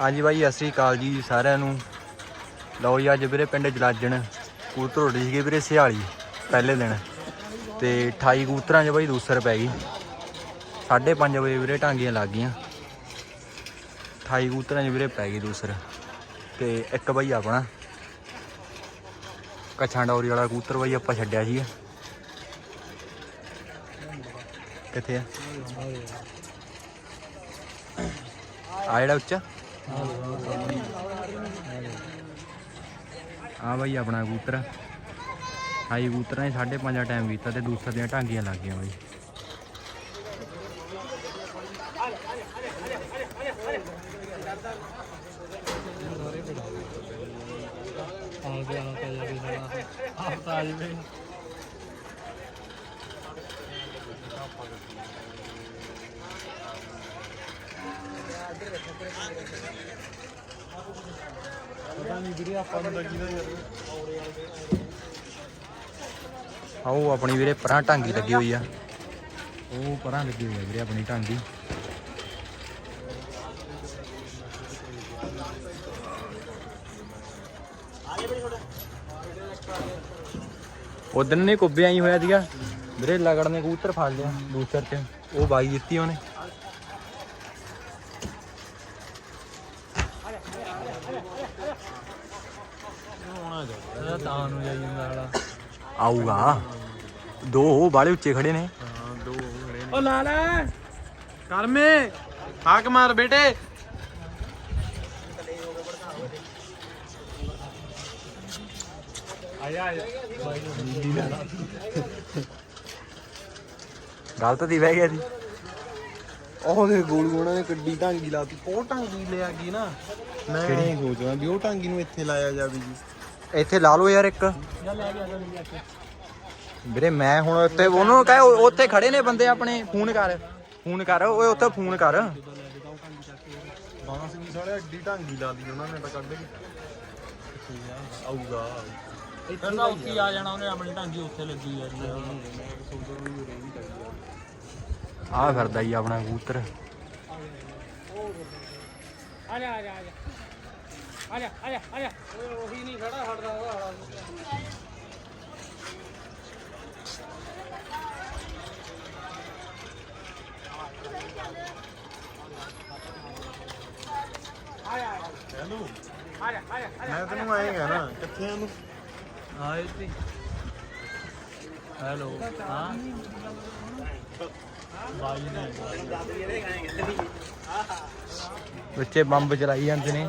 ਹਾਂਜੀ ਬਾਈ, ਸਤਿ ਸ੍ਰੀ ਅਕਾਲ ਜੀ ਸਾਰਿਆਂ ਨੂੰ। ਲਓ ਜੀ, ਅੱਜ ਵੀਰੇ ਪਿੰਡ ਜਲਾਜਣ ਕੂਤਰ ਉੱਡੀ ਸੀਗੇ ਵੀਰੇ ਸਿਹਾਲੀ ਪਹਿਲੇ ਦਿਨ। ਤੇ 28 ਕੂਤਰਾਂ 'ਚ ਬਾਈ ਦੂਸਰ ਪੈ ਗਈ। 5:30 ਵਜੇ ਵੀਰੇ ਟਾਂਗੀਆਂ ਲੱਗ ਗਈਆਂ। 28 ਕੂਤਰਾਂ 'ਚ ਵੀਰੇ ਪੈ ਗਈ ਦੂਸਰ। ਤੇ ਇੱਕ ਬਾਈ ਆਪਣਾ, ਕੱਛਾਂ ਡੌਰੀ ਵਾਲਾ ਕੂਤਰ ਬਾਈ ਆਪਾਂ ਛੱਡਿਆ ਸੀ ਕਿੱਥੇ ਆ? ਆ ਜਿਹੜਾ ਉੱਚਾ? ਆ ਬਾਈ ਆਪਣਾ ਕਬੂਤਰ। ਹਾਈ ਕਬੂਤਰਾਂ ਨੇ 5:30 ਦਾ ਟਾਈਮ ਕੀਤਾ ਤੇ ਦੂਸਰੇ ਦੀਆਂ ਢਾਂਗੀਆਂ ਲੱਗ ਗਈਆਂ ਬਾਈ। ਆ ਗਿਆ ਆ ਗਿਆ ਵੀ ਸਾਲਾ ਆ ਜਵੇ ਪਤਾ ਨਹੀਂ ਵੀਰੇ ਆਪਾਂ ਨੂੰ ਲੱਗੀ ਦਾ ਯਾਰ ਆਓ ਆਪਣੀ ਵੀਰੇ ਪਰਾਂ ਢਾਂਗੀ ਲੱਗੀ ਹੋਈ ਆ। ਉਹ ਪਰਾਂ ਲੱਗੀ ਹੋਈ ਆ ਵੀਰੇ ਆਪਣੀ ਢਾਂਗੀ। ਉਦੋਂ ਨੇ ਕੁੱਬੇ ਆਈ ਹੋਇਆ ਸੀਗਾ। ਵੀਰੇ ਲਗੜ ਨੇ ਕਬੂਤਰ ਫੜ ਲਿਆ ਦੂਸਰ ਚ। ਉਹ ਬਾਈ ਦਿੱਤੀ ਉਹਨੇ। ਇਹਦਾ ਤਾਂ ਨੂੰ ਜਾਈ ਜਾਂਦਾ ਵਾਲਾ ਆਊਗਾ। ਦੋ ਉਹ ਬਾਲੇ ਉੱਚੇ ਖੜੇ ਨੇ। ਹਾਂ ਦੋ ਖੜੇ ਨੇ। ਓ ਲਾ ਲੈ ਕਰਮੇ ਹਾਕ ਮਾਰ ਬੇਟੇ। ਗਲਤ ਦੀ ਬਹਿ ਗਿਆ ਸੀ ਉਹਦੇ ਗੋਲ ਗੋਣਾ ਨੇ ਕੱਡੀ ਢਾਂਗੀ ਲਾਤੀ। ਉਹ ਢਾਂਗੀ ਲਿਆ ਗਈ ਨਾ। ਮੈਂ ਇਹ ਸੋਚਦਾ ਵੀ ਉਹ ਢਾਂਗੀ ਨੂੰ ਇੱਥੇ ਲਾਇਆ ਜਾਵੇ ਜੀ। ਇੱਥੇ ਲਾ ਲਓ ਯਾਰ ਇੱਕ। ਵੀਰੇ ਮੈਂ ਹੁਣ ਉੱਥੇ ਉਹਨੂੰ ਕਹੇ ਉੱਥੇ ਖੜੇ ਨੇ ਬੰਦੇ ਆਪਣੇ ਫੋਨ ਕਰ ਫੋਨ ਕਰ ਓਏ ਉੱਥੇ ਫੋਨ ਕਰ। ਬਾਣਾ ਸਿੰਘ ਸਾਲੇ ਅੱਡੀ ਢਾਂਗੀ ਲਾ ਲਈ ਉਹਨਾਂ ਨੇ ਤਾਂ ਕੱਢ ਕੇ। ਆਊਗਾ। ਇੱਥੇ ਤਾਂ ਉੱਥੇ ਹੀ ਆ ਜਾਣਾ ਉਹਨੇ ਆਪਣੀ ਢਾਂਗੀ ਉੱਥੇ ਲੱਗੀ ਯਾਰ ਆ ਫਿਰਦਾ ਜੀ ਆਪਣਾ ਕਬੂਤਰ। ਆ ਜਾ ਆ ਜਾ ਆ ਜਾ। ਆ ਜਾ ਆ ਜਾ ਆ ਜਾ ਓਏ ਉਹੀ ਨਹੀਂ ਖੜਾ ਹਟਦਾ ਉਹਦਾ ਹਾਲਾ ਮੈਂ ਤੈਨੂੰ ਆਏਗਾ ਨਾ। ਕਿੱਥੇ ਆ ਨੂੰ ਹਾਂ ਇੱਥੇ ਹੈਲੋ ਹਾਂ। ਬਾਈ ਨੇ ਬੱਚੇ ਬੰਬ ਚਲਾਈ ਜਾਂਦੇ ਨੇ।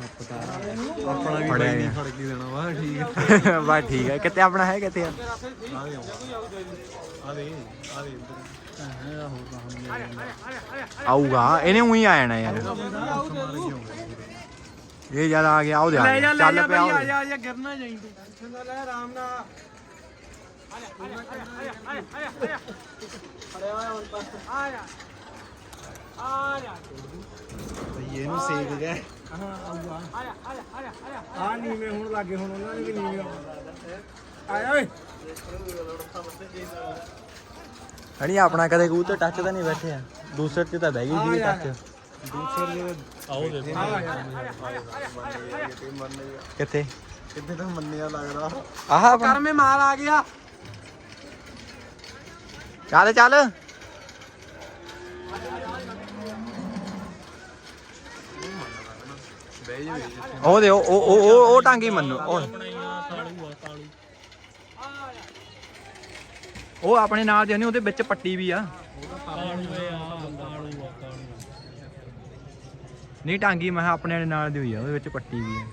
ਆਪਣਾ ਵੀ ਫੜਿਆ ਨਹੀਂ। ਫੜ ਕੇ ਦੇਣਾ ਵਾ ਠੀਕ ਹੈ ਬਸ ਠੀਕ ਹੈ ਕਿੱਥੇ ਆਪਣਾ ਹੈ ਕਿੱਥੇ ਆ? ਆਊਗਾ। ਇਹਨੇ ਉਹੀ ਆ ਜਾਣਾ ਯਾਰ। ਇਹ ਜਦ ਆ ਗਿਆ ਉਹ ਦੇ। ਚੱਲ ਪਿਆ। ਆ ਜਾ ਗਿਰਨਾ ਜਾਈਂ ਤੂੰ। ਟੈਨਸ਼ਨ ਨਾ ਲੈ ਆਰਾਮ ਨਾਲ ਬਈ ਇਹਨੂੰ ਸੇਕ ਗਿਆ ਆ ਨੀਵੇਂ ਹੁਣ ਲੱਗੇ ਹੁਣ ਉਹਨਾਂ ਨੇ ਵੀ ਨੀਵੇਂ ਆਇਆ ਓਏ ਹਣੀ ਆਪਣਾ ਕਦੇ ਕਬੂਤਰ ਟੱਚ ਤਾਂ ਨਹੀਂ ਬੈਠੇ ਆ ਦੂਸਰੇ ਤੇ ਤਾਂ ਬਹਿ ਗਈ ਸੀ ਟੱਚ ਦੂਸਰੇ ਆਓ ਦੇ ਕਿਤੇ ਮੰਨੇਗਾ ਕਿੱਥੇ ਕਿਤੇ ਤਾਂ ਮੰਨਿਆ ਲੱਗਦਾ ਆਹ ਆਪਣਾ ਕਰਮੇ ਮਾਲ ਆ ਗਿਆ ਚੱਲ ਚੱਲ ਬਹਿ ਜਾਵੇ ਉਹ ਦੇ ਉਹ ਉਹ ਉਹ- ਉਹ ਟਾਂਗੀ ਮੰਨੋ ਉਹ। ਬਣਾਈਆਂ ਆ ਉਹ ਆਪਣੇ ਨਾਲ ਦੇ ਨੇ ਉਹਦੇ ਵਿੱਚ ਪੱਟੀ ਵੀ ਆ। ਇਹ ਨਹੀਂ ਟਾਂਗੀ ਮੈਂ ਕਿਹਾ ਆਪਣੇ ਨਾਲ ਦੀ ਹੋਈ ਆ ਉਹਦੇ ਵਿੱਚ ਪੱਟੀ ਵੀ ਆ।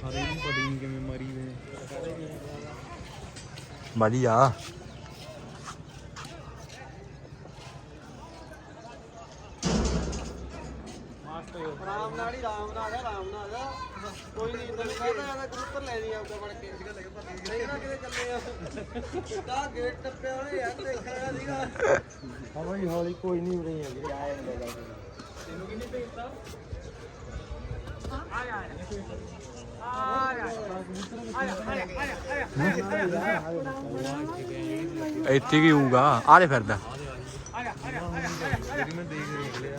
ਸਾਰੇ ਨੂੰ ਪਤਾ ਹੀ ਨਹੀਂ ਕਿਵੇਂ ਮਾਰੀ ਵੇ। ਵਧੀਆ। ਆਰਾਮ ਨਾਲ ਹੀ ਆਰਾਮ ਨਾਲ ਆ ਆਰਾਮ ਨਾਲ ਆ ਕੋਈ ਨਹੀਂ ਤੈਨੂੰ ਕਹਦਾ ਜਾਂਦਾ ਕਬੂਤਰ ਲੈ ਜੀ ਆਪਦਾ ਵੜ ਕੇ। ਨਹੀਂ ਨਾ ਕਿਤੇ ਚੱਲੇ ਆ। ਕਾ ਗੇਟ ਟੱਪਿਆ ਹੋਇਆ ਯਾਰ ਦੇਖਣਾ ਸੀਗਾ। ਹੌਲੀ ਹੌਲੀ ਕੋਈ ਨਹੀਂ ਉਰੇ ਆ ਵੀਰੇ ਆਏ ਨੇ ਤੈਨੂੰ ਕਿੰਨੀ ਭੇਜਤਾ ਆ ਜਾ ਆ ਜਾ ਆ ਜਾ ਆ ਜਾ ਆ ਜਾ ਆ ਜਾ ਇੱਥੇ ਕੀ ਹੋਊਗਾ? ਆਰੇ ਫਿਰਦਾ। ਆ ਜਾ ਆ ਜਾ ਆ ਜਾ ਆ ਜਾ ਮੈਂ ਦੇਖ ਦੇਖ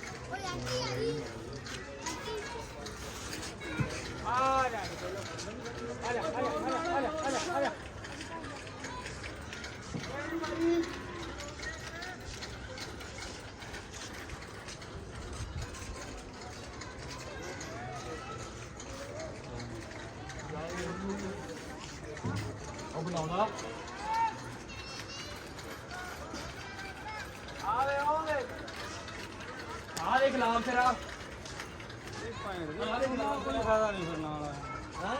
快点，快点，快，不老了。ਆ ਦੇਖ ਲਾਮ ਤੇਰਾ ਆ ਦੇਖ ਲਾਮ ਕੋਈ ਫਾਇਦਾ ਨਹੀਂ ਫਿਰ ਨਾਲ ਹੈ?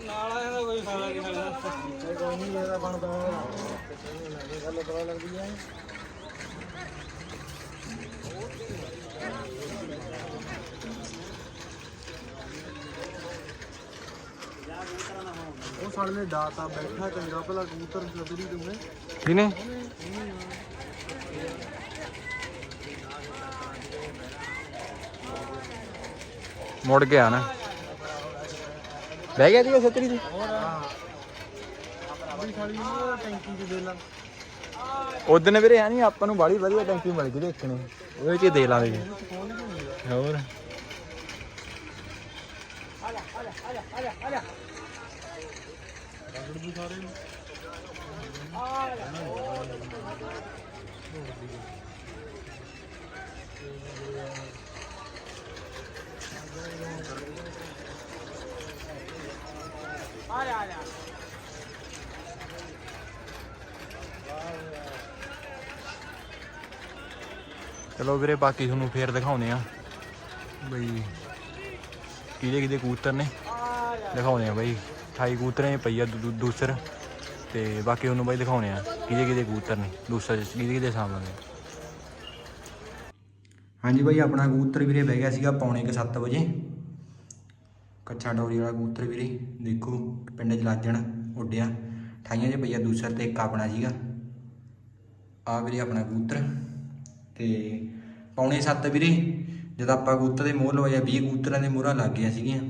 ਨਾਲ ਆਇਆ ਦਾ ਕੋਈ ਫਾਇਦਾ ਨਹੀਂ ਹੈਗਾ ਕੋਈ ਨਹੀਂ ਇਹਦਾ ਬਣਦਾ ਗੱਲ ਪਤਾ ਲੱਗਦੀ ਹੈ ਉਹ ਸਾਡੇ ਨੇ ਡਾਟਾ ਬੈਠਾ ਚੰਗਾ ਭਲਾ ਕਬੂਤਰ ਲੱਭਦੀ ਤੁਮਨੇ ਕਿਨੇ ਮੁੜ ਗਿਆ ਨਾ। ਬਹਿ ਗਿਆ ਜੀ ਛਤਰੀ ਦੀ ਉਦੋਂ ਵੀਰੇ ਹੈ ਨਹੀਂ ਆਪਾਂ ਨੂੰ ਬਾੜੀ ਵਧੀਆ ਟੈਂਕੀ ਮਿਲ ਗਈ ਦੇਖਣੇ ਉਹਦੇ ਚ ਹੀ ਦੇ ਲਾਂਗੇ ਹੋਰ ਜਾ ਆ ਜਾ ਆ ਜਾ ਆ ਜਾ ਰਗੜ ਵੀ ਸਾਰੇ ਨੂੰ ਆ ਜਾ ਆ ਜਾ ਆ ਜਾ ਚਲੋ ਵੀਰੇ, ਬਾਕੀ ਤੁਹਾਨੂੰ ਫੇਰ ਦਿਖਾਉਂਦੇ ਆ ਬਈ ਕਿਹਦੇ ਕਿਹਦੇ ਕਬੂਤਰ ਨੇ। ਆ ਦਿਖਾਉਂਦੇ ਆ ਬਈ 28 ਕਬੂਤਰਾਂ 'ਚ ਪਈ ਆ ਦੂ- ਦੂ- ਦੂਸਰ। ਤੇ ਬਾਕੀ ਤੁਹਾਨੂੰ ਬਾਈ ਦਿਖਾਉਂਦੇ ਆ ਕਿਹਦੇ ਕਿਹਦੇ ਕਬੂਤਰ ਨੇ, ਦੂਸਰ ਕਿਹਦੇ ਕਿਹਦੇ ਸਾਹਮਣੇ ਹਾਂਜੀ ਬਾਈ, ਆਪਣਾ ਕਬੂਤਰ ਵੀਰੇ ਬਹਿ ਗਿਆ ਸੀਗਾ ਪੌਣੇ ਕੁ 7 ਵਜੇ। ਕੱਚਾ ਡੋਰੀ ਵਾਲਾ ਕਬੂਤਰ ਵੀਰੇ, ਦੇਖੋ, ਪਿੰਡ ਚ ਲੱਜਣ ਉੱਡਿਆ। ਠਾਈਆਂ 'ਚ ਪਈਆ ਦੂਸਰ ਤੇ ਇੱਕ ਆਪਣਾ ਸੀਗਾ। ਆ ਵੀਰੇ ਆਪਣਾ ਕਬੂਤਰ। ਤੇ ਪੌਣੇ 7 ਵੀਰੇ, ਜਦ ਆਪਾਂ ਕਬੂਤਰ ਦੇ ਮੋਹਰ ਲਵਾਇਆ 20 ਕਬੂਤਰਾਂ ਦੇ ਮੋਹਰਾਂ ਲੱਗ ਗਈਆਂ ਸੀਗੀਆਂ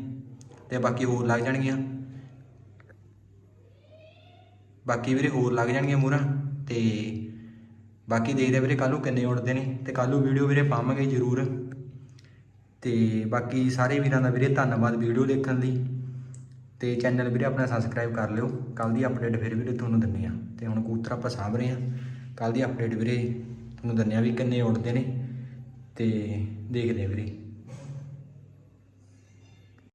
ਤੇ ਬਾਕੀ ਹੋਰ ਲੱਗ ਜਾਣਗੀਆਂ। ਬਾਕੀ ਵੀਰੇ ਹੋਰ ਲੱਗ ਜਾਣਗੀਆਂ ਮੋਹਰਾਂ ਤੇ ਬਾਕੀ ਦੇਖਦੇ ਵੀਰੇ ਕੱਲ੍ਹ ਨੂੰ ਕਿੰਨੇ ਉੜਦੇ ਨੇ ਤੇ ਕੱਲ੍ਹ ਨੂੰ ਵੀਡੀਓ ਵੀਰੇ ਪਾਵਾਂਗੇ ਜ਼ਰੂਰ। ਤੇ ਬਾਕੀ ਸਾਰੇ ਵੀਰਾਂ ਦਾ ਵੀਰੇ ਧੰਨਵਾਦ ਵੀਡੀਓ ਦੇਖਣ ਲਈ ਤੇ ਚੈਨਲ ਵੀਰੇ ਆਪਣਾ ਸਬਸਕ੍ਰਾਈਬ ਕਰ ਲਿਓ। ਕੱਲ ਦੀ ਅਪਡੇਟ ਫਿਰ ਵੀਰੇ ਤੁਹਾਨੂੰ ਦਿੰਨੇ ਆ ਤੇ ਹੁਣ ਕੂਤਰ ਆਪਾਂ ਸਾਂਭ ਰਹੇ ਆ ਕੱਲ ਦੀ ਅਪਡੇਟ ਵੀਰੇ ਤੁਹਾਨੂੰ ਦਿੰਨੇ ਵੀ ਕਿੰਨੇ ਉੜਦੇ ਨੇ ਤੇ ਦੇਖਦੇ ਆ ਵੀਰੇ।